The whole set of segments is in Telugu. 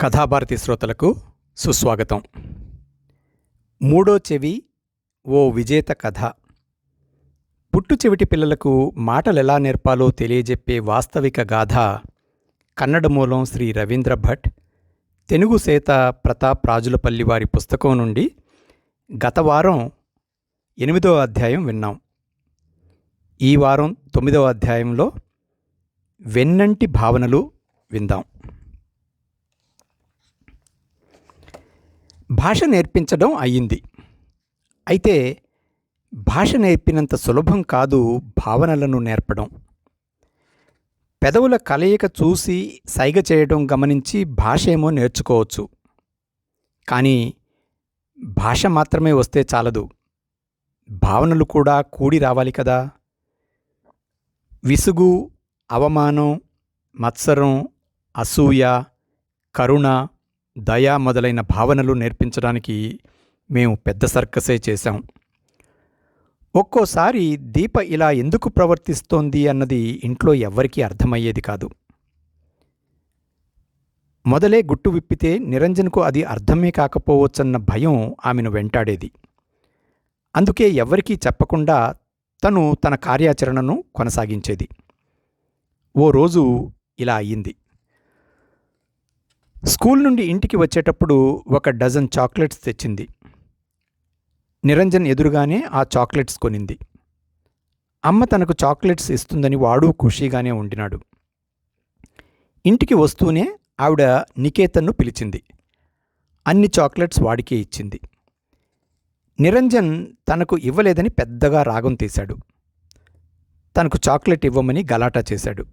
కథాభారతి శ్రోతలకు సుస్వాగతం. మూడో చెవి ఓ విజేత కథ. పుట్టు చెవిటి పిల్లలకు మాటలు ఎలా నేర్పాలో తెలియజెప్పే వాస్తవిక గాథ కన్నడ మూలం శ్రీ రవీంద్ర భట్. తెలుగు సేత ప్రతాప్ రాజులపల్లి వారి పుస్తకం నుండి గత వారం ఎనిమిదో అధ్యాయం విన్నాం. ఈ వారం తొమ్మిదవ అధ్యాయంలో వెన్నంటి భావనలు విందాం. భాష నేర్పించడం అయ్యింది. అయితే భాష నేర్పినంత సులభం కాదు భావనలను నేర్పడం. పెదవుల కలయిక చూసి సైగ చేయడం గమనించి భాష ఏమో నేర్చుకోవచ్చు. కానీ భాష మాత్రమే వస్తే చాలదు. భావనలు కూడా కూడి రావాలి కదా. విసుగు అవమానం మత్సరం అసూయ కరుణ దయా మొదలైన భావనలు నేర్పించడానికి మేము పెద్ద సర్కసే చేశాం. ఒక్కోసారి దీప ఇలా ఎందుకు ప్రవర్తిస్తోంది అన్నది ఇంట్లో ఎవ్వరికీ అర్థమయ్యేది కాదు. మొదలే గుట్టు విప్పితే నిరంజన్కు అది అర్థమే కాకపోవచ్చన్న భయం ఆమెను వెంటాడేది. అందుకే ఎవ్వరికీ చెప్పకుండా తను తన కార్యాచరణను కొనసాగించేది. ఓ రోజు ఇలా అయ్యింది స్కూల్ నుండి ఇంటికి వచ్చేటప్పుడు ఒక డజన్ చాక్లెట్స్ తెచ్చింది. నిరంజన్ ఎదురుగానే ఆ చాక్లెట్స్ కొనింది. అమ్మ తనకు చాక్లెట్స్ ఇస్తుందని వాడు ఖుషీగానే ఉండినాడు. ఇంటికి వస్తూనే ఆవిడ నికేతన్ను పిలిచింది. అన్ని చాక్లెట్స్ వాడికే ఇచ్చింది. నిరంజన్ తనకు ఇవ్వలేదని పెద్దగా రాగం తీశాడు. తనకు చాక్లెట్ ఇవ్వమని గలాటా చేశాడు.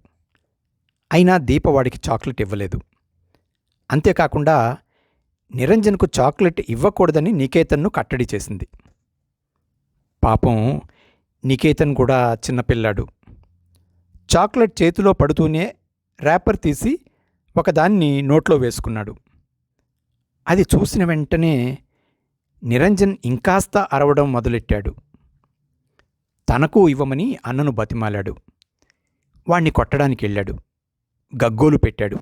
అయినా దీప వాడికి చాక్లెట్ ఇవ్వలేదు. అంతేకాకుండా నిరంజన్కు చాక్లెట్ ఇవ్వకూడదని నికేతన్ను కట్టడి చేసింది. పాపం నికేతన్ కూడా చిన్నపిల్లాడు చాక్లెట్ చేతిలో పడుతూనే ర్యాపర్ తీసి ఒకదాన్ని నోట్లో వేసుకున్నాడు. అది చూసిన వెంటనే నిరంజన్ ఇంకాస్త అరవడం మొదలెట్టాడు. తనకు ఇవ్వమని అన్నను బతిమాలాడు. వాణ్ణి కొట్టడానికి వెళ్ళాడు గగ్గోలు పెట్టాడు.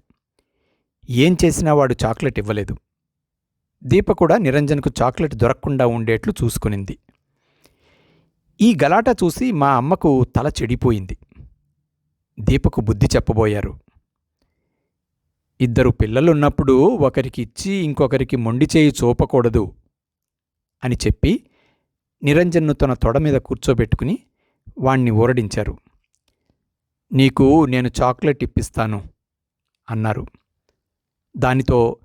ఏం చేసినా వాడు చాక్లెట్ ఇవ్వలేదు. దీప కూడా నిరంజన్కు చాక్లెట్ దొరకకుండా ఉండేట్లు చూసుకునింది. ఈ గలాట చూసి మా అమ్మకు తల చెడిపోయింది. దీపకు బుద్ధి చెప్పబోయారు. ఇద్దరు పిల్లలున్నప్పుడు ఒకరికి ఇచ్చి ఇంకొకరికి మొండి చేయి చూపకూడదు అని చెప్పి నిరంజన్ను తన తొడ మీద కూర్చోబెట్టుకుని వాణ్ణి ఊరడించారు. నీకు నేను చాక్లెట్ ఇప్పిస్తాను అన్నారు. దానితో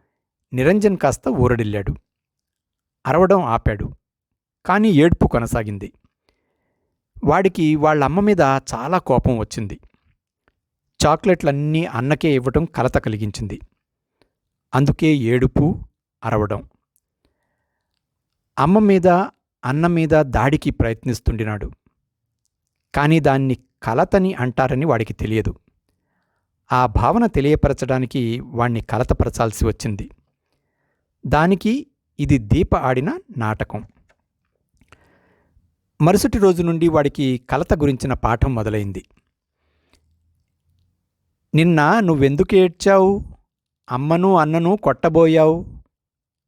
నిరంజన్ కాస్త ఊరడిల్లాడు. అరవడం ఆపాడు. కానీ ఏడ్పు కొనసాగింది. వాడికి వాళ్ళ అమ్మ మీద చాలా కోపం వచ్చింది. చాక్లెట్లన్నీ అన్నకే ఇవ్వటం కలత కలిగించింది. అందుకే ఏడుపు అరవడం. అమ్మ మీద అన్న మీద దాడికి ప్రయత్నిస్తుండినాడు. కానీ దాన్ని కలతని అంటారని వాడికి తెలియదు. ఆ భావన తెలియపరచడానికి వాణ్ణి కలతపరచాల్సి వచ్చింది. దానికి ఇది దీప ఆడిన నాటకం. మరుసటి రోజు నుండి వాడికి కలత గురించిన పాఠం మొదలైంది. నిన్న నువ్వెందుకు ఏడ్చావు? అమ్మను అన్నను కొట్టబోయావు?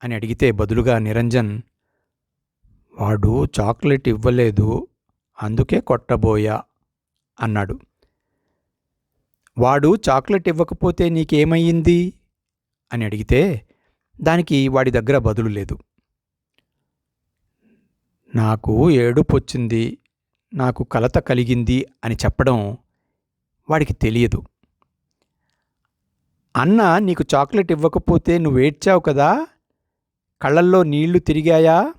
అని అడిగితే బదులుగా నిరంజన్ వాడు చాక్లెట్ ఇవ్వలేదు అందుకే కొట్టబోయా అన్నాడు. వాడు చాక్లెట్ ఇవ్వకపోతే నీకేమయ్యింది? అని అడిగితే దానికి వాడి దగ్గర బదులు లేదు. నాకు ఏడుపొచ్చింది నాకు కలత కలిగింది అని చెప్పడం వాడికి తెలియదు. అన్న నీకు చాక్లెట్ ఇవ్వకపోతే నువ్వేడ్చావు కదా? కళ్ళల్లో నీళ్ళు తిరిగాయా?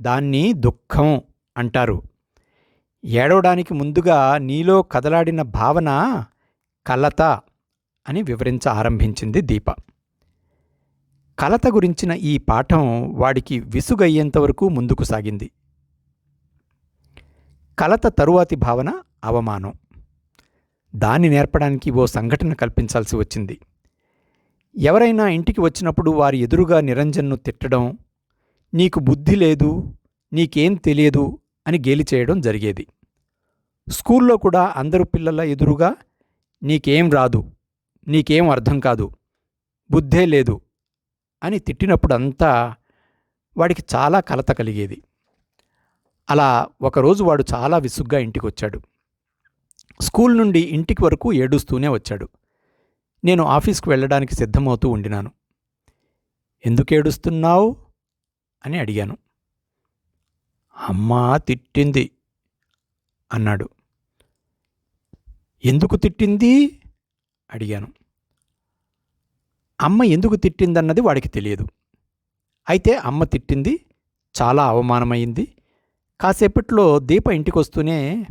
దాన్ని దుఃఖం అంటారు. ఏడవడానికి ముందుగా నీలో కదలాడిన భావన కలత అని వివరించ ఆరంభించింది దీప. కలత గురించిన ఈ పాఠం వాడికి విసుగయ్యేంతవరకు ముందుకు సాగింది. కలత తరువాతి భావన అవమానం. దాన్ని నేర్పడానికి ఓ సంఘటన కల్పించాల్సి వచ్చింది. ఎవరైనా ఇంటికి వచ్చినప్పుడు వారి ఎదురుగా నిరంజన్ను తిట్టడం నీకు బుద్ధి లేదు నీకేం తెలియదు అని గేలి చేయడం జరిగేది. స్కూల్లో కూడా అందరు పిల్లల ఎదురుగా నీకేం రాదు నీకేం అర్థం కాదు బుద్ధే లేదు అని తిట్టినప్పుడంతా వాడికి చాలా కలత కలిగేది. అలా ఒకరోజు వాడు చాలా విసుగ్గా ఇంటికి వచ్చాడు స్కూల్ నుండి ఇంటికి వరకు ఏడుస్తూనే వచ్చాడు. నేను ఆఫీస్కు వెళ్ళడానికి సిద్ధమవుతూ ఉండినాను. ఎందుకు ఏడుస్తున్నావు? అని అడిగాను. అమ్మా తిట్టింది అన్నాడు. ఎందుకు తిట్టింది? అడిగాను. అమ్మ ఎందుకు తిట్టిందన్నది వాడికి తెలియదు. అయితే అమ్మ తిట్టింది చాలా అవమానమైంది కాసేపట్లో దీప ఇంటికి వస్తూనే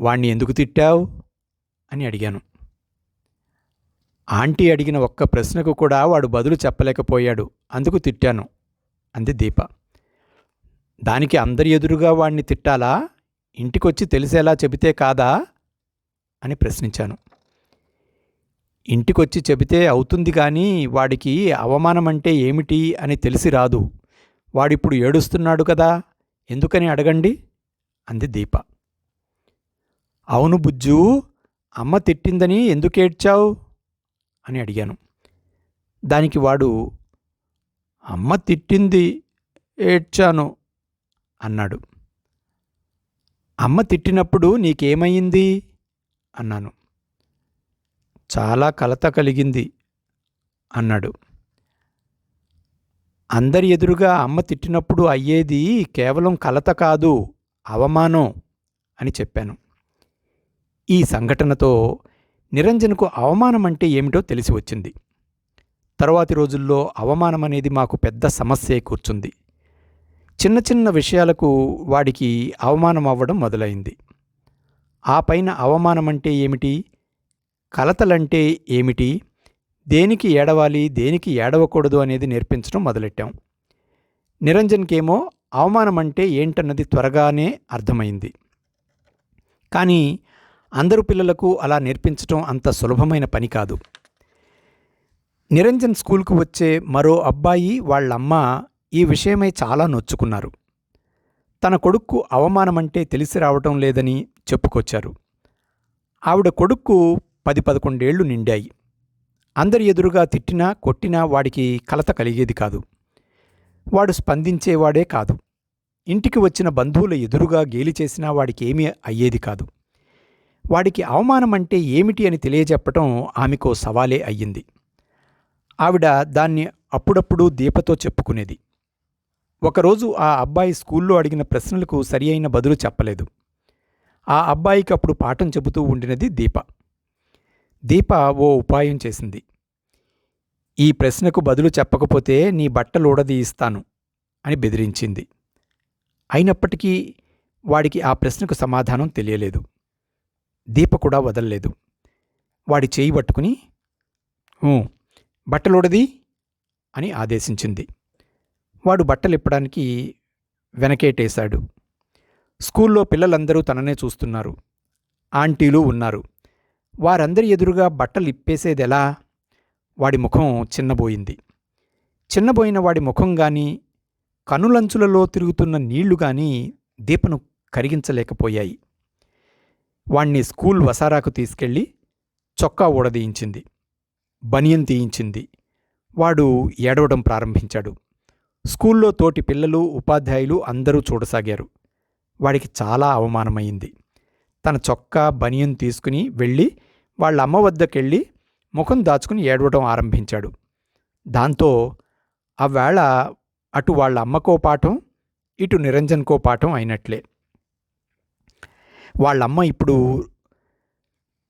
వాణ్ణి ఎందుకు తిట్టావు? అని అడిగాను. ఆంటీ అడిగిన ఒక్క ప్రశ్నకు కూడా వాడు బదులు చెప్పలేకపోయాడు అందుకు తిట్టాను అంది దీప. దానికి అందరి ఎదురుగా వాణ్ణి తిట్టాలా? ఇంటికొచ్చి తెలిసేలా చెబితే కాదా? అని ప్రశ్నించాను. ఇంటికొచ్చి చెబితే అవుతుంది కానీ వాడికి అవమానం అంటే ఏమిటి అని తెలిసి రాదు. వాడిప్పుడు ఏడుస్తున్నాడు కదా ఎందుకని అడగండి? అంది దీప. అవును బుజ్జు అమ్మ తిట్టిందని ఎందుకేడ్చావు అని అడిగాను. దానికి వాడు అమ్మ తిట్టింది ఏడ్చాను అన్నాడు. అమ్మ తిట్టినప్పుడు నీకేమయ్యింది? అన్నాను. చాలా కలత కలిగింది అన్నాడు. అందరి ఎదురుగా అమ్మ తిట్టినప్పుడు అయ్యేది కేవలం కలత కాదు అవమానం అని చెప్పాను. ఈ సంఘటనతో నిరంజన్కు అవమానం అంటే ఏమిటో తెలిసి వచ్చింది. తరువాతి రోజుల్లో అవమానం అనేది మాకు పెద్ద సమస్యే కూర్చుంది. చిన్న చిన్న విషయాలకు వాడికి అవమానం అవ్వడం మొదలైంది. ఆ పైన అవమానం అంటే ఏమిటి? కలతలంటే ఏమిటి? దేనికి ఏడవాలి? దేనికి ఏడవకూడదు అనేది నేర్పించడం మొదలెట్టాం. నిరంజన్కేమో అవమానం అంటే ఏంటన్నది త్వరగానే అర్థమైంది. కానీ అందరు పిల్లలకు అలా నేర్పించడం అంత సులభమైన పని కాదు. నిరంజన్ స్కూల్కు వచ్చే మరో అబ్బాయి వాళ్ళమ్మ ఈ విషయమై చాలా నొచ్చుకున్నారు. తన కొడుక్కు అవమానమంటే తెలిసి రావటం లేదని చెప్పుకొచ్చారు. ఆవిడ కొడుక్కు పది పదకొండేళ్ళు నిండాయి. అందరి ఎదురుగా తిట్టినా కొట్టినా వాడికి కలత కలిగేది కాదు. వాడు స్పందించేవాడే కాదు. ఇంటికి వచ్చిన బంధువుల ఎదురుగా గేలి చేసినా వాడికి ఏమీ అయ్యేది కాదు. వాడికి అవమానం అంటే ఏమిటి అని తెలియజెప్పటం ఆమెకో సవాలే అయ్యింది. ఆవిడ దాన్ని అప్పుడప్పుడు దీపతో చెప్పుకునేది. ఒకరోజు ఆ అబ్బాయి స్కూల్లో అడిగిన ప్రశ్నలకు సరి అయిన బదులు చెప్పలేదు. ఆ అబ్బాయికి అప్పుడు పాఠం చెబుతూ ఉండినది దీప. దీప ఓ ఉపాయం చేసింది. ఈ ప్రశ్నకు బదులు చెప్పకపోతే నీ బట్టలు ఊడదీయిస్తాను అని బెదిరించింది. అయినప్పటికీ వాడికి ఆ ప్రశ్నకు సమాధానం తెలియలేదు. దీప కూడా వదలలేదు. వాడి చేయి పట్టుకుని బట్టలుడది అని ఆదేశించింది. వాడు బట్టలిప్పడానికి వెనకేటేశాడు. స్కూల్లో పిల్లలందరూ తననే చూస్తున్నారు. ఆంటీలు ఉన్నారు. వారందరి ఎదురుగా బట్టలు ఇప్పేసేదెలా? వాడి ముఖం చిన్నబోయింది. చిన్నబోయిన వాడి ముఖం కానీ కనులంచులలో తిరుగుతున్న నీళ్ళు కానీ దీపను కరిగించలేకపోయాయి. వాణ్ణి స్కూల్ వసారాకు తీసుకెళ్ళి చొక్కా ఊడదీయించింది. బనియం తీయించింది. వాడు ఏడవడం ప్రారంభించాడు. స్కూల్లో తోటి పిల్లలు ఉపాధ్యాయులు అందరూ చూడసాగారు. వాడికి చాలా అవమానమైంది తన చొక్కా బనియన్ తీసుకుని వెళ్ళి వాళ్ళ అమ్మ వద్దకెళ్ళి ముఖం దాచుకుని ఏడవడం ఆరంభించాడు. దాంతో ఆ వేళ అటు వాళ్ళ అమ్మకో పాఠం ఇటు నిరంజన్కో పాఠం అయినట్లే. వాళ్ళమ్మ ఇప్పుడు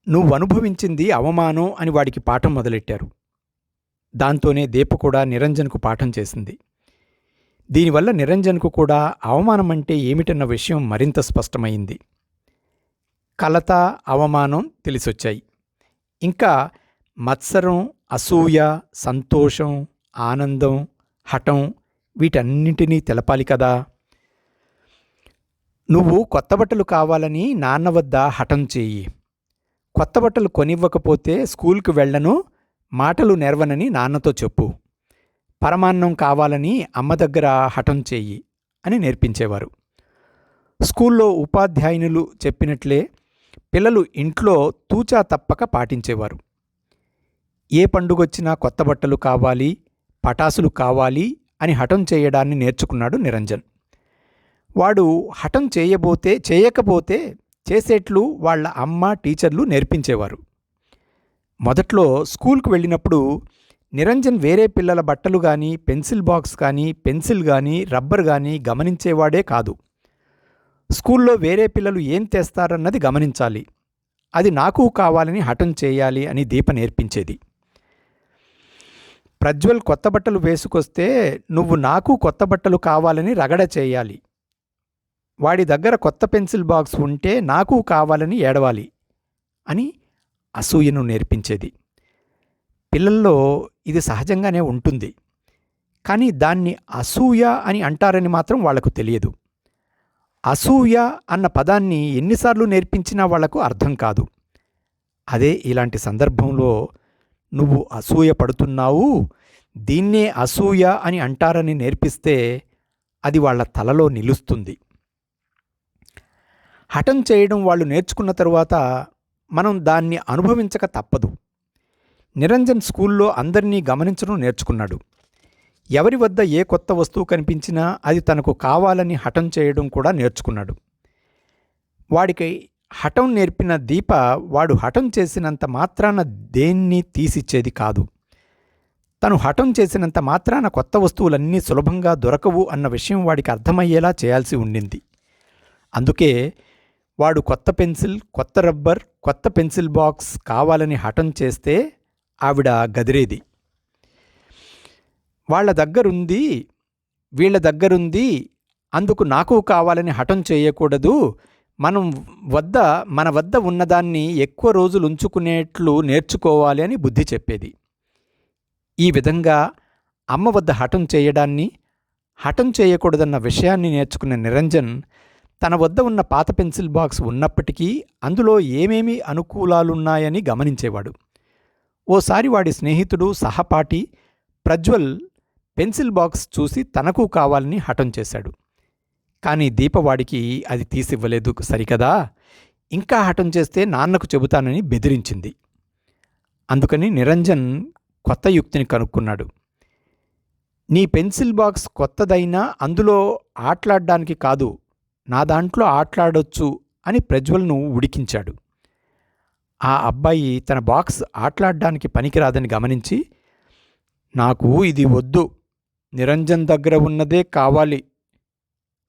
నువ్వు అనుభవించింది అవమానం అని వాడికి పాఠం మొదలెట్టారు. దాంతోనే దీప కూడా నిరంజన్కు పాఠం చేసింది. దీనివల్ల నిరంజన్కు కూడా అవమానం అంటే ఏమిటన్న విషయం మరింత స్పష్టమైంది. కలత అవమానం తెలిసొచ్చాయి. ఇంకా మత్సరం అసూయ సంతోషం ఆనందం హఠం వీటన్నింటినీ తెలపాలి కదా. నువ్వు కొత్త బట్టలు కావాలని నాన్న వద్ద హఠం చేయి కొత్త బట్టలు కొనివ్వకపోతే స్కూల్కి వెళ్ళను మాటలు నెరవనని నాన్నతో చెప్పు. పరమాన్నం కావాలని అమ్మ దగ్గర హఠం చేయి అని నేర్పించేవారు. స్కూల్లో ఉపాధ్యాయునులు చెప్పినట్లే పిల్లలు ఇంట్లో తూచా తప్పక పాటించేవారు. ఏ పండుగొచ్చినా కొత్త బట్టలు కావాలి పటాసులు కావాలి అని హఠం చేయడాన్ని నేర్చుకున్నాడు నిరంజన్. వాడు హఠం చేయబోతే చేయకపోతే చేసేట్లు వాళ్ళ అమ్మ టీచర్లు నేర్పించేవారు. మొదట్లో స్కూల్కు వెళ్ళినప్పుడు నిరంజన్ వేరే పిల్లల బట్టలు కానీ పెన్సిల్ బాక్స్ కానీ పెన్సిల్ కానీ రబ్బర్ కానీ గమనించేవాడే కాదు. స్కూల్లో వేరే పిల్లలు ఏం తెస్తారన్నది గమనించాలి. అది నాకు కావాలని హఠం చేయాలి అని దీప నేర్పించేది. ప్రజ్వల్ కొత్త బట్టలు వేసుకొస్తే నువ్వు నాకు కొత్త బట్టలు కావాలని రగడ చేయాలి. వాడి దగ్గర కొత్త పెన్సిల్ బాక్స్ ఉంటే నాకు కావాలని ఏడవాలి అని అసూయను నేర్పించేది. పిల్లల్లో ఇది సహజంగానే ఉంటుంది. కానీ దాన్ని అసూయ అని అంటారని మాత్రం వాళ్ళకు తెలియదు. అసూయ అన్న పదాన్ని ఎన్నిసార్లు నేర్పించినా వాళ్ళకు అర్థం కాదు. అదే ఇలాంటి సందర్భంలో నువ్వు అసూయ పడుతున్నావు దీన్నే అసూయ అని అంటారని నేర్పిస్తే అది వాళ్ళ తలలో నిలుస్తుంది. హఠం చేయడం వాళ్ళు నేర్చుకున్న తరువాత మనం దాన్ని అనుభవించక తప్పదు. నిరంజన్ స్కూల్లో అందరినీ గమనించడం నేర్చుకున్నాడు. ఎవరి వద్ద ఏ కొత్త వస్తువు కనిపించినా అది తనకు కావాలని హఠం చేయడం కూడా నేర్చుకున్నాడు. వాడికి హఠం నేర్పిన దీప వాడు హఠం చేసినంత మాత్రాన దేన్ని తీసిచ్చేది కాదు. తను హఠం చేసినంత మాత్రాన కొత్త వస్తువులన్నీ సులభంగా దొరకవు అన్న విషయం వాడికి అర్థమయ్యేలా చేయాల్సి ఉండింది. అందుకే వాడు కొత్త పెన్సిల్ కొత్త రబ్బర్ కొత్త పెన్సిల్ బాక్స్ కావాలని హఠం చేస్తే ఆవిడ గదిరేది. వాళ్ళ దగ్గరుంది వీళ్ళ దగ్గరుంది అందుకు నాకు కావాలని హఠం చేయకూడదు. మనం వద్ద మన వద్ద ఉన్నదాన్ని ఎక్కువ రోజులు ఉంచుకునేట్లు నేర్చుకోవాలి అని బుద్ధి చెప్పేది. ఈ విధంగా అమ్మ వద్ద హఠం చేయడాన్ని హఠం చేయకూడదన్న విషయాన్ని నేర్చుకున్న నిరంజన్ తన వద్ద ఉన్న పాత పెన్సిల్ బాక్స్ ఉన్నప్పటికీ అందులో ఏమేమి అనుకూలాలున్నాయని గమనించేవాడు. ఓసారి వాడి స్నేహితుడు సహపాఠి ప్రజ్వల్ పెన్సిల్ బాక్స్ చూసి తనకు కావాలని హఠం చేశాడు. కానీ దీపవాడికి అది తీసివ్వలేదు సరికదా? ఇంకా హఠం చేస్తే నాన్నకు చెబుతానని బెదిరించింది. అందుకని నిరంజన్ కొత్త యుక్తిని కనుక్కున్నాడు. నీ పెన్సిల్ బాక్స్ కొత్తదైనా అందులో ఆటలాడడానికి కాదు నా దాంట్లో ఆటలాడొచ్చు అని ప్రజ్వల్ను ఉడికించాడు. ఆ అబ్బాయి తన బాక్స్ ఆటలాడడానికి పనికిరాదని గమనించి నాకు ఇది వద్దు నిరంజన్ దగ్గర ఉన్నదే కావాలి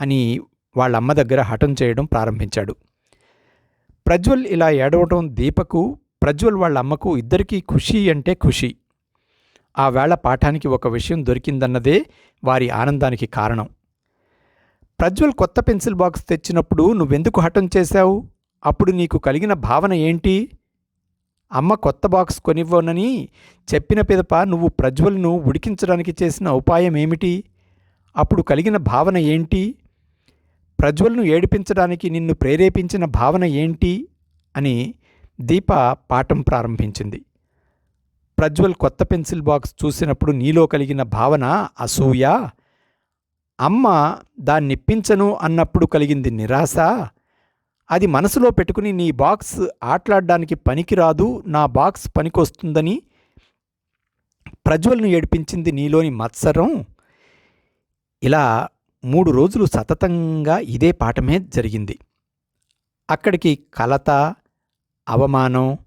అని వాళ్ళ అమ్మ దగ్గర హఠం చేయడం ప్రారంభించాడు. ప్రజ్వల్ ఇలా ఏడవటం దీపకు ప్రజ్వల్ వాళ్ళ అమ్మకు ఇద్దరికీ ఖుషి అంటే ఖుషి. ఆ వేళ పాఠానికి ఒక విషయం దొరికిందన్నదే వారి ఆనందానికి కారణం. ప్రజ్వల్ కొత్త పెన్సిల్ బాక్స్ తెచ్చినప్పుడు నువ్వెందుకు హఠం చేశావు? అప్పుడు నీకు కలిగిన భావన ఏంటి? అమ్మ కొత్త బాక్స్ కొనివ్వనని చెప్పిన పిదప నువ్వు ప్రజ్వల్ను ఉడికించడానికి చేసిన ఉపాయం ఏమిటి? అప్పుడు కలిగిన భావన ఏంటి? ప్రజ్వల్ను ఏడిపించడానికి నిన్ను ప్రేరేపించిన భావన ఏంటి? అని దీప పాఠం ప్రారంభించింది. ప్రజ్వల్ కొత్త పెన్సిల్ బాక్స్ చూసినప్పుడు నీలో కలిగిన భావన అసూయ? అమ్మ దాన్నిప్పించను అన్నప్పుడు కలిగింది నిరాశ? అది మనసులో పెట్టుకుని నీ బాక్స్ ఆటలాడడానికి పనికిరాదు నా బాక్స్ పనికొస్తుందని ప్రజ్వల్ను ఏడిపించింది నీలోని మత్సరం. ఇలా మూడు రోజులు సతతంగా ఇదే పాఠమే జరిగింది. అక్కడికి కలత అవమానం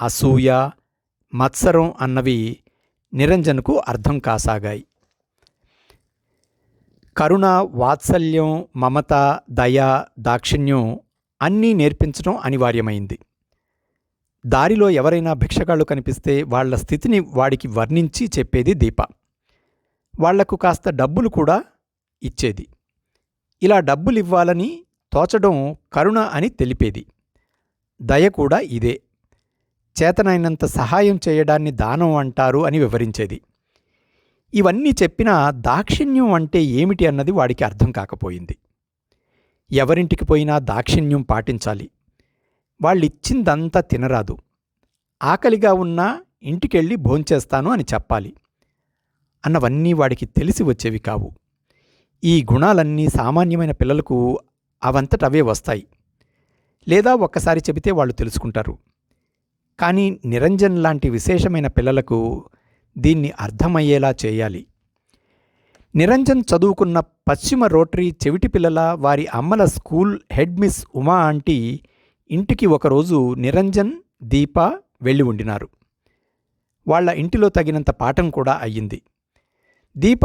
అసూయ మత్సరం అన్నవి నిరంజన్కు అర్థం కాసాగాయి. కరుణ వాత్సల్యం మమత దయ దాక్షిణ్యం అన్నీ నేర్పించడం అనివార్యమైంది. దారిలో ఎవరైనా భిక్షగాళ్ళు కనిపిస్తే వాళ్ళ స్థితిని వాడికి వర్ణించి చెప్పేది దీప. వాళ్ళకు కాస్త డబ్బులు కూడా ఇచ్చేది. ఇలా డబ్బులివ్వాలని తోచడం కరుణ అని తెలిపేది. దయ కూడా ఇదే. చేతనైనంత సహాయం చేయడాన్ని దానం అంటారు అని వివరించేది. ఇవన్నీ చెప్పినా దాక్షిణ్యం అంటే ఏమిటి అన్నది వాడికి అర్థం కాకపోయింది. ఎవరింటికి పోయినా దాక్షిణ్యం పాటించాలి. వాళ్ళిచ్చిందంతా తినరాదు. ఆకలిగా ఉన్నా ఇంటికెళ్ళి భోంచేస్తాను అని చెప్పాలి. అన్నవన్నీ వాడికి తెలిసి వచ్చేవి కావు. ఈ గుణాలన్నీ సామాన్యమైన పిల్లలకు అవంతటవే వస్తాయి. లేదా ఒక్కసారి చెబితే వాళ్ళు తెలుసుకుంటారు. కానీ నిరంజన్ లాంటి విశేషమైన పిల్లలకు దీన్ని అర్థమయ్యేలా చేయాలి. నిరంజన్ చదువుకున్న పశ్చిమ రోటరీ చెవిటి పిల్లల వారి అమ్మల school head miss Uma aunty ఇంటికి ఒకరోజు నిరంజన్ దీప వెళ్ళి ఉండినారు. వాళ్ళ ఇంటిలో తగినంత పాఠం కూడా అయ్యింది. దీప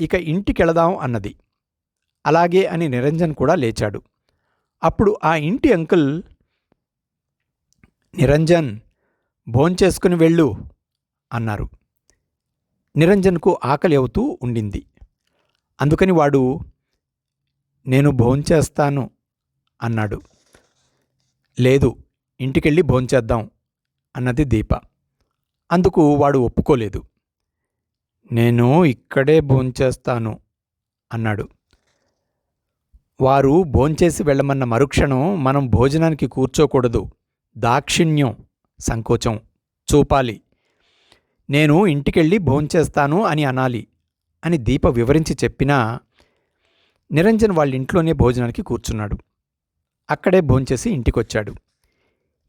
ఇక ఇంటికెళదాం అన్నది. అలాగే అని నిరంజన్ కూడా లేచాడు. అప్పుడు ఆ ఇంటి అంకుల్ నిరంజన్ భోంచేసుకుని వెళ్ళు అన్నారు. నిరంజన్కు ఆకలి అవుతూ ఉండింది. అందుకని వాడు నేను భోంచేస్తాను అన్నాడు. లేదు ఇంటికెళ్ళి భోంచేద్దాం అన్నది దీప. అందుకు వాడు ఒప్పుకోలేదు. నేను ఇక్కడే భోంచేస్తాను అన్నాడు. వారు భోంచేసి వెళ్ళమన్న మరుక్షణం మనం భోజనానికి కూర్చోకూడదు. దాక్షిణ్యం సంకోచం చూపాలి. నేను ఇంటికెళ్ళి భోంచేస్తాను అని అనాలి. అని దీప వివరించి చెప్పినా నిరంజన్ వాళ్ళ ఇంట్లోనే భోజనానికి కూర్చున్నాడు. అక్కడే భోంచేసి ఇంటికొచ్చాడు.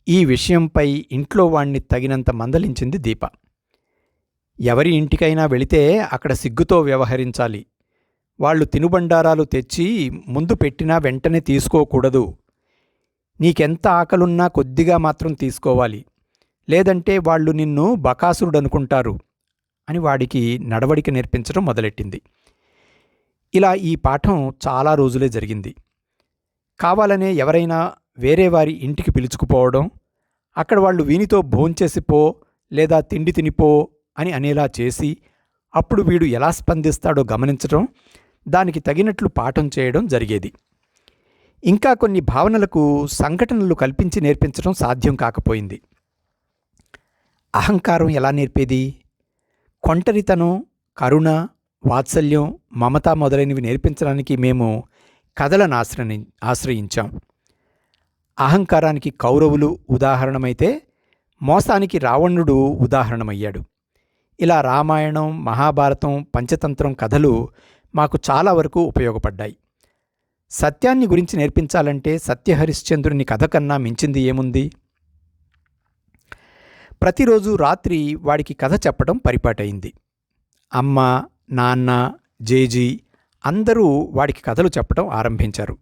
ఈ విషయంపై ఇంట్లో వాణ్ణి తగినంత మందలించింది దీప. ఎవరి ఇంటికైనా వెళితే అక్కడ సిగ్గుతో వ్యవహరించాలి. వాళ్ళు తినుబండారాలు తెచ్చి ముందు పెట్టినా వెంటనే తీసుకోకూడదు. నీకెంత ఆకలున్నా కొద్దిగా మాత్రం తీసుకోవాలి. లేదంటే వాళ్ళు నిన్ను బకాసురుడనుకుంటారు. అని వాడికి నడవడిక నేర్పించడం మొదలెట్టింది. ఇలా ఈ పాఠం చాలా రోజులే జరిగింది. కావాలనే ఎవరైనా వేరే వారి ఇంటికి పిలుచుకుపోవడం అక్కడ వాళ్ళు వీనితో భోంచేసిపో లేదా తిండి తినిపో అని అనేలా చేసి అప్పుడు వీడు ఎలా స్పందిస్తాడో గమనించడం దానికి తగినట్లు పాఠం చేయడం జరిగేది. ఇంకా కొన్ని భావనలకు సంఘటనలు కల్పించి నేర్పించడం సాధ్యం కాకపోయింది. అహంకారం ఎలా నేర్పేది? కొంటరితనం కరుణ వాత్సల్యం మమత మొదలైనవి నేర్పించడానికి మేము కథలను ఆశ్రయి ఆశ్రయించాం. అహంకారానికి కౌరవులు ఉదాహరణమైతే మోసానికి రావణుడు ఉదాహరణమయ్యాడు. ఇలా రామాయణం మహాభారతం పంచతంత్రం కథలు మాకు చాలా వరకు ఉపయోగపడ్డాయి. సత్యాన్ని గురించి నేర్పించాలంటే సత్యహరిశ్చంద్రుని కథ కన్నా మించింది ఏముంది? ప్రతిరోజు రాత్రి వాడికి కథ చెప్పడం పరిపాటైంది. అమ్మ నాన్న జేజీ అందరూ వాడికి కథలు చెప్పడం ఆరంభించారు.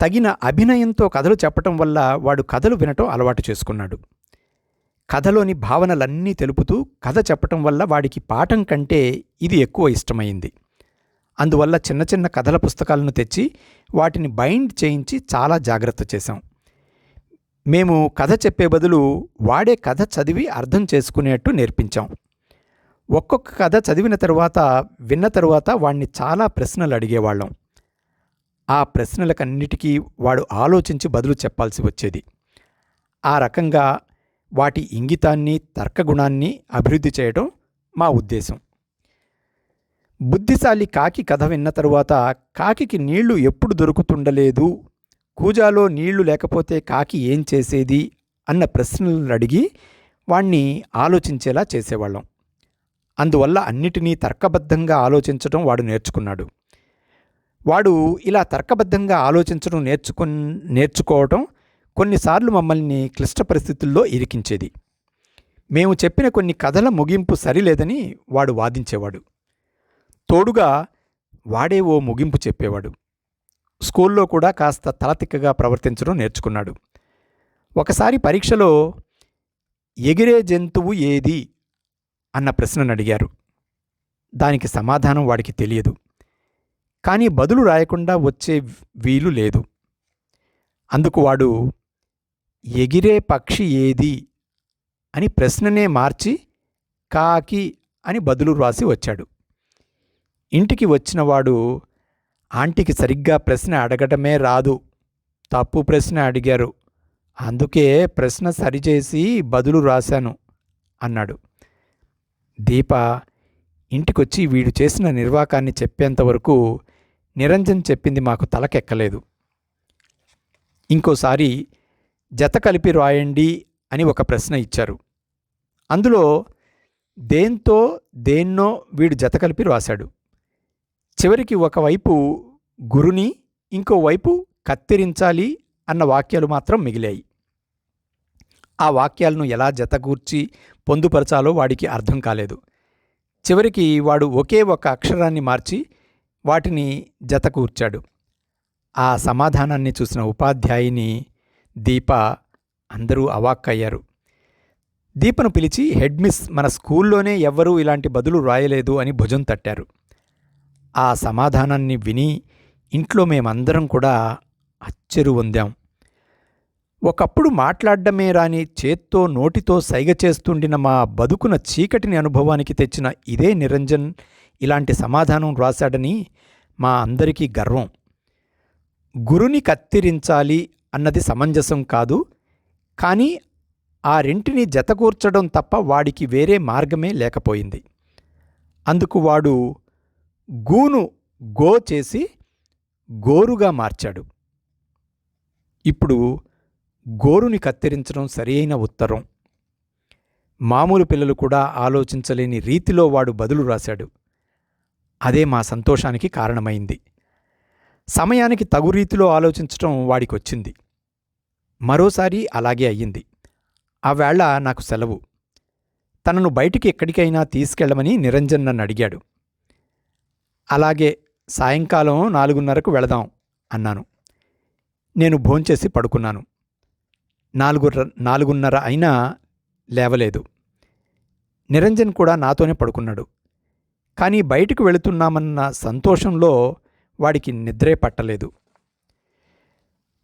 తగిన అభినయంతో కథలు చెప్పటం వల్ల వాడు కథలు వినటం అలవాటు చేసుకున్నాడు. కథలోని భావనలన్నీ తెలుపుతూ కథ చెప్పటం వల్ల వాడికి పాఠం కంటే ఇది ఎక్కువ ఇష్టమైంది. అందువల్ల చిన్న చిన్న కథల పుస్తకాలను తెచ్చి వాటిని బైండ్ చేయించి చాలా జాగ్రత్త చేశాం. మేము కథ చెప్పే బదులు వాడే కథ చదివి అర్థం చేసుకునేట్టు నేర్పించాం. ఒక్కొక్క కథ చదివిన తరువాత విన్న తరువాత వాణ్ణి చాలా ప్రశ్నలు అడిగేవాళ్ళం. ఆ ప్రశ్నలకన్నిటికీ వాడు ఆలోచించి బదులు చెప్పాల్సి వచ్చేది. ఆ రకంగా వాటి ఇంగితాన్ని తర్కగుణాన్ని అభివృద్ధి చేయడం మా ఉద్దేశం. బుద్ధిశాలి కాకి కథ విన్న తరువాత కాకికి నీళ్ళు ఎప్పుడు దొరుకుతుండలేదు కూజాలో నీళ్ళు లేకపోతే కాకి ఏం చేసేది? అన్న ప్రశ్నలను అడిగి వాణ్ణి ఆలోచించేలా చేసేవాళ్ళం. అందువల్ల అన్నిటినీ తర్కబద్ధంగా ఆలోచించడం వాడు నేర్చుకున్నాడు. వాడు ఇలా తర్కబద్ధంగా ఆలోచించడం నేర్చుకు నేర్చుకోవటం కొన్నిసార్లు మమ్మల్ని క్లిష్ట పరిస్థితుల్లో ఇరికించేది. మేము చెప్పిన కొన్ని కథల ముగింపు సరిలేదని వాడు వాదించేవాడు. తోడుగా వాడే ఓ ముగింపు చెప్పేవాడు. స్కూల్లో కూడా కాస్త తలతిక్కగా ప్రవర్తించడం నేర్చుకున్నాడు. ఒకసారి పరీక్షలో ఎగిరే జంతువు ఏది? అన్న ప్రశ్నను అడిగారు. దానికి సమాధానం వాడికి తెలియదు. కానీ బదులు రాయకుండా వచ్చే వీలు లేదు. అందుకు వాడు ఎగిరే పక్షి ఏది? అని ప్రశ్ననే మార్చి కాకి అని బదులు రాసి వచ్చాడు. ఇంటికి వచ్చినవాడు ఆంటీకి సరిగ్గా ప్రశ్న అడగటమే రాదు. తప్పు ప్రశ్న అడిగారు. అందుకే ప్రశ్న సరిచేసి బదులు రాశాను అన్నాడు. దీప ఇంటికొచ్చి వీడు చేసిన నిర్వాకాన్ని చెప్పేంతవరకు నిరంజన్ చెప్పింది మాకు తలకెక్కలేదు. ఇంకోసారి జత కలిపి రాయండి అని ఒక ప్రశ్న ఇచ్చారు. అందులో దేంతో దేన్నో వీడు జత కలిపి రాశాడు. చివరికి ఒకవైపు గురుని ఇంకోవైపు కత్తిరించాలి అన్న వాక్యాలు మాత్రం మిగిలాయి. ఆ వాక్యాలను ఎలా జతకూర్చి పొందుపరచాలో వాడికి అర్థం కాలేదు. చివరికి వాడు ఒకే ఒక అక్షరాన్ని మార్చి వాటిని జతకూర్చాడు. ఆ సమాధానాన్ని చూసిన ఉపాధ్యాయుని దీప అందరూ అవాక్కయ్యారు. దీపను పిలిచి హెడ్ మిస్ మన స్కూల్లోనే ఎవ్వరూ ఇలాంటి బదులు రాయలేదు అని భుజం తట్టారు. ఆ సమాధానాన్ని విని ఇంట్లో మేమందరం కూడా అచ్చెరు పొందాం. ఒకప్పుడు మాట్లాడడమే రాని చేత్తో నోటితో సైగ చేస్తుండిన మా బతుకున చీకటిని అనుభవానికి తెచ్చిన ఇదే నిరంజన్ ఇలాంటి సమాధానం రాశాడని మా అందరికీ గర్వం. గురుని కత్తిరించాలి అన్నది సమంజసం కాదు కానీ ఆ రెంటిని జతకూర్చడం తప్ప వాడికి వేరే మార్గమే లేకపోయింది. అందుకు వాడు గూను గో చేసి గోరుగా మార్చాడు. ఇప్పుడు గోరుని కత్తిరించడం సరియైన ఉత్తరం. మామూలు పిల్లలు కూడా ఆలోచించలేని రీతిలో వాడు బదులు రాశాడు. అదే మా సంతోషానికి కారణమైంది. సమయానికి తగు రీతిలో ఆలోచించటం వాడికొచ్చింది. మరోసారి అలాగే అయ్యింది. ఆవేళ నాకు సెలవు. తనను బయటికి ఎక్కడికైనా తీసుకెళ్ళమని నిరంజన్ నన్ను అడిగాడు. అలాగే సాయంకాలం నాలుగున్నరకు వెళదాం అన్నాను. నేను భోంచేసి పడుకున్నాను. నాలుగు నాలుగున్నర అయినా లేవలేదు. నిరంజన్ కూడా నాతోనే పడుకున్నాడు. కానీ బయటకు వెళుతున్నామన్న సంతోషంలో వాడికి నిద్రే పట్టలేదు.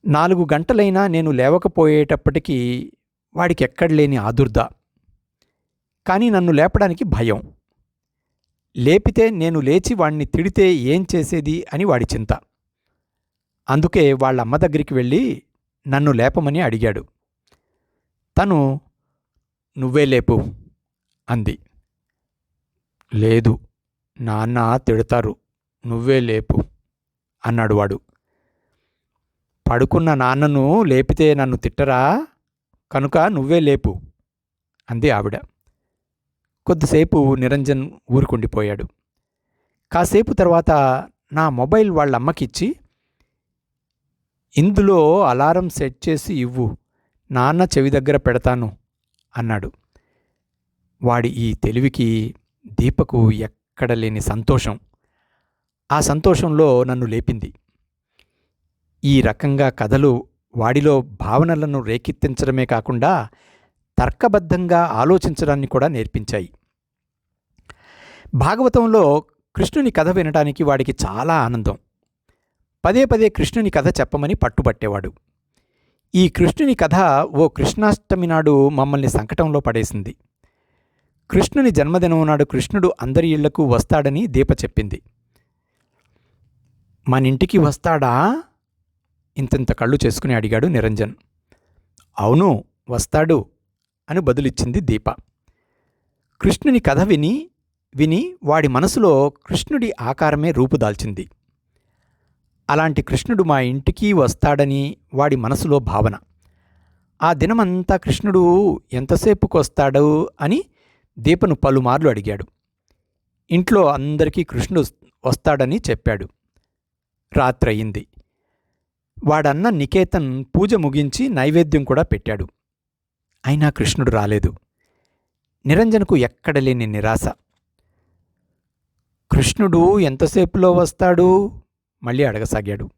నాలుగు గంటలైనా నేను లేవకపోయేటప్పటికీ వాడికి ఎక్కడలేని ఆదుర్ద. కానీ నన్ను లేపడానికి భయం. లేపితే నేను లేచి వాణ్ణి తిడితే ఏం చేసేది అని వాడి చింత. అందుకే వాళ్ళ అమ్మ దగ్గరికి వెళ్ళి నన్ను లేపమని అడిగాడు. తను నువ్వే లేపు అంది. లేదు నాన్న తిడతారు నువ్వే లేపు అన్నాడు వాడు. పడుకున్న నాన్నను లేపితే నన్ను తిట్టరా? కనుక నువ్వే లేపు అంది ఆవిడ. కొద్దిసేపు నిరంజన్ ఊరుకుండిపోయాడు. కాసేపు తర్వాత నా మొబైల్ వాళ్ళ అమ్మకిచ్చి ఇందులో అలారం సెట్ చేసి ఇవ్వు నాన్న చెవి దగ్గర పెడతాను అన్నాడు. వాడి ఈ తెలివికి దీపకు ఎక్కడ లేని సంతోషం. ఆ సంతోషంలో నన్ను లేపింది. ఈ రకంగా కథలు వాడిలో భావనలను రేకెత్తించడమే కాకుండా తర్కబద్ధంగా ఆలోచించడాన్ని కూడా నేర్పించాయి. భాగవతంలో కృష్ణుని కథ వినటానికి వాడికి చాలా ఆనందం. పదే పదే కృష్ణుని కథ చెప్పమని పట్టుబట్టేవాడు. ఈ కృష్ణుని కథ ఓ కృష్ణాష్టమి నాడు మమ్మల్ని సంకటంలో పడేసింది. కృష్ణుని జన్మదినం నాడు కృష్ణుడు అందరి ఇళ్ళకు వస్తాడని దీప చెప్పింది. మన ఇంటికి వస్తాడా? ఇంతంత కళ్ళు చేసుకుని అడిగాడు నిరంజన్. అవును వస్తాడు అని బదులిచ్చింది దీప. కృష్ణుని కథ విని విని వాడి మనసులో కృష్ణుడి ఆకారమే రూపుదాల్చింది అలాంటి కృష్ణుడు మా ఇంటికి వస్తాడని వాడి మనసులో భావన. ఆ దినమంతా కృష్ణుడు ఎంతసేపుకు వస్తాడు అని దీపను పలుమార్లు అడిగాడు. ఇంట్లో అందరికీ కృష్ణుడు వస్తాడని చెప్పాడు. రాత్రయింది. వాడన్న నికేతన్ పూజ ముగించి నైవేద్యం కూడా పెట్టాడు. అయినా కృష్ణుడు రాలేదు. నిరంజనకు ఎక్కడలేని నిరాశ. కృష్ణుడు ఎంతసేపులో వస్తాడు? మళ్ళీ అడగసాగాడు.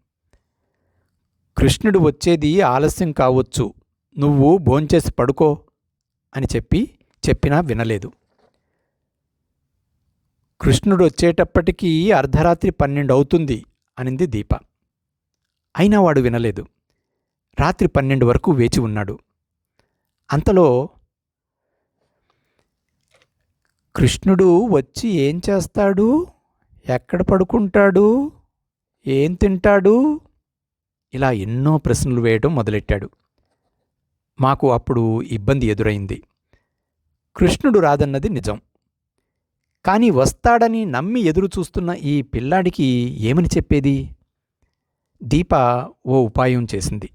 కృష్ణుడు వచ్చేది ఆలస్యం కావచ్చు. నువ్వు భోంచేసి పడుకో అని చెప్పి చెప్పినా వినలేదు. కృష్ణుడు వచ్చేటప్పటికీ అర్ధరాత్రి పన్నెండు అవుతుంది అనింది దీప. అయినా వాడు వినలేదు. రాత్రి పన్నెండు వరకు వేచి ఉన్నాడు. అంతలో కృష్ణుడు వచ్చి ఏం చేస్తాడు? ఎక్కడ పడుకుంటాడు? ఏం తింటాడు? ఇలా ఎన్నో ప్రశ్నలు వేయడం మొదలెట్టాడు. మాకు అప్పుడు ఇబ్బంది ఎదురైంది. కృష్ణుడు రాదన్నది నిజం. కానీ వస్తాడని నమ్మి ఎదురు చూస్తున్న ఈ పిల్లాడికి ఏమని చెప్పేది? దీప ఓ ఉపాయం చేసింది.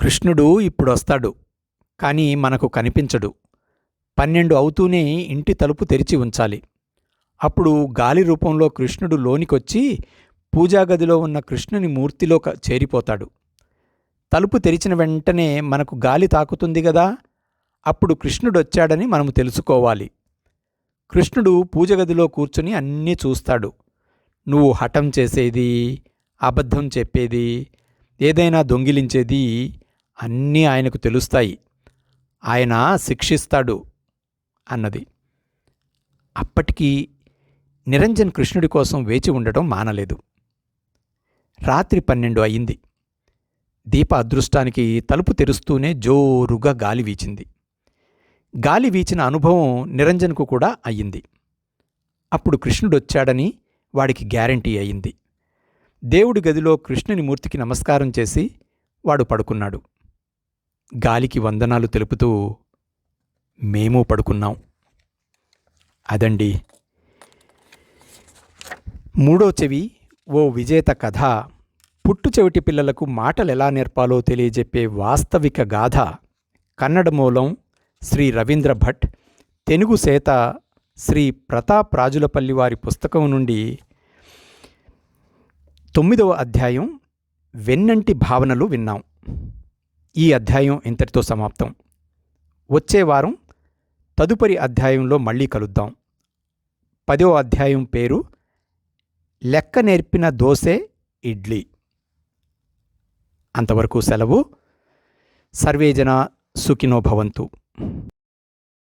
కృష్ణుడు ఇప్పుడు వస్తాడు కానీ మనకు కనిపించడు. పన్నెండు అవుతూనే ఇంటి తలుపు తెరిచి ఉంచాలి. అప్పుడు గాలి రూపంలో కృష్ణుడు లోనికొచ్చి పూజాగదిలో ఉన్న కృష్ణుని మూర్తిలో చేరిపోతాడు. తలుపు తెరిచిన వెంటనే మనకు గాలి తాకుతుంది కదా అప్పుడు కృష్ణుడు వచ్చాడని మనము తెలుసుకోవాలి. కృష్ణుడు పూజగదిలో కూర్చుని అన్నీ చూస్తాడు. నువ్వు హఠం చేసేది అబద్ధం చెప్పేది ఏదైనా దొంగిలించేది అన్నీ ఆయనకు తెలుస్తాయి. ఆయన శిక్షిస్తాడు. అన్నది. అప్పటికీ నిరంజన్ కృష్ణుడి కోసం వేచి ఉండటం మానలేదు. రాత్రి పన్నెండు అయింది. దీప అదృష్టానికి తలుపు తెరుస్తూనే జోరుగా గాలి వీచింది. గాలి వీచిన అనుభవం నిరంజన్కు కూడా అయ్యింది. అప్పుడు కృష్ణుడొచ్చాడని వాడికి గ్యారంటీ అయింది దేవుడి గదిలో కృష్ణుని మూర్తికి నమస్కారం చేసి వాడు పడుకున్నాడు. గాలికి వందనాలు తెలుపుతూ మేము పడుకున్నాం. అదండి. మూడో చెవి ఓ విజేత కథ. పుట్టు చెవిటి పిల్లలకు మాటలు ఎలా నేర్పాలో తెలియజెప్పే వాస్తవిక గాథ. కన్నడ మూలం శ్రీ రవీంద్ర భట్ తెలుగు సేత శ్రీ ప్రతాప్ రాజులపల్లి వారి పుస్తకం నుండి తొమ్మిదవ అధ్యాయం వెన్నంటి భావనలు విన్నాం. ఈ అధ్యాయం ఇంతటితో సమాప్తం. వచ్చే వారం తదుపరి అధ్యాయంలో మళ్ళీ కలుద్దాం. పదో అధ్యాయం పేరు లెక్క నేర్పిన దోసే ఇడ్లీ. అంతవరకు సెలవు. సర్వేజన సుఖినో భవంతు.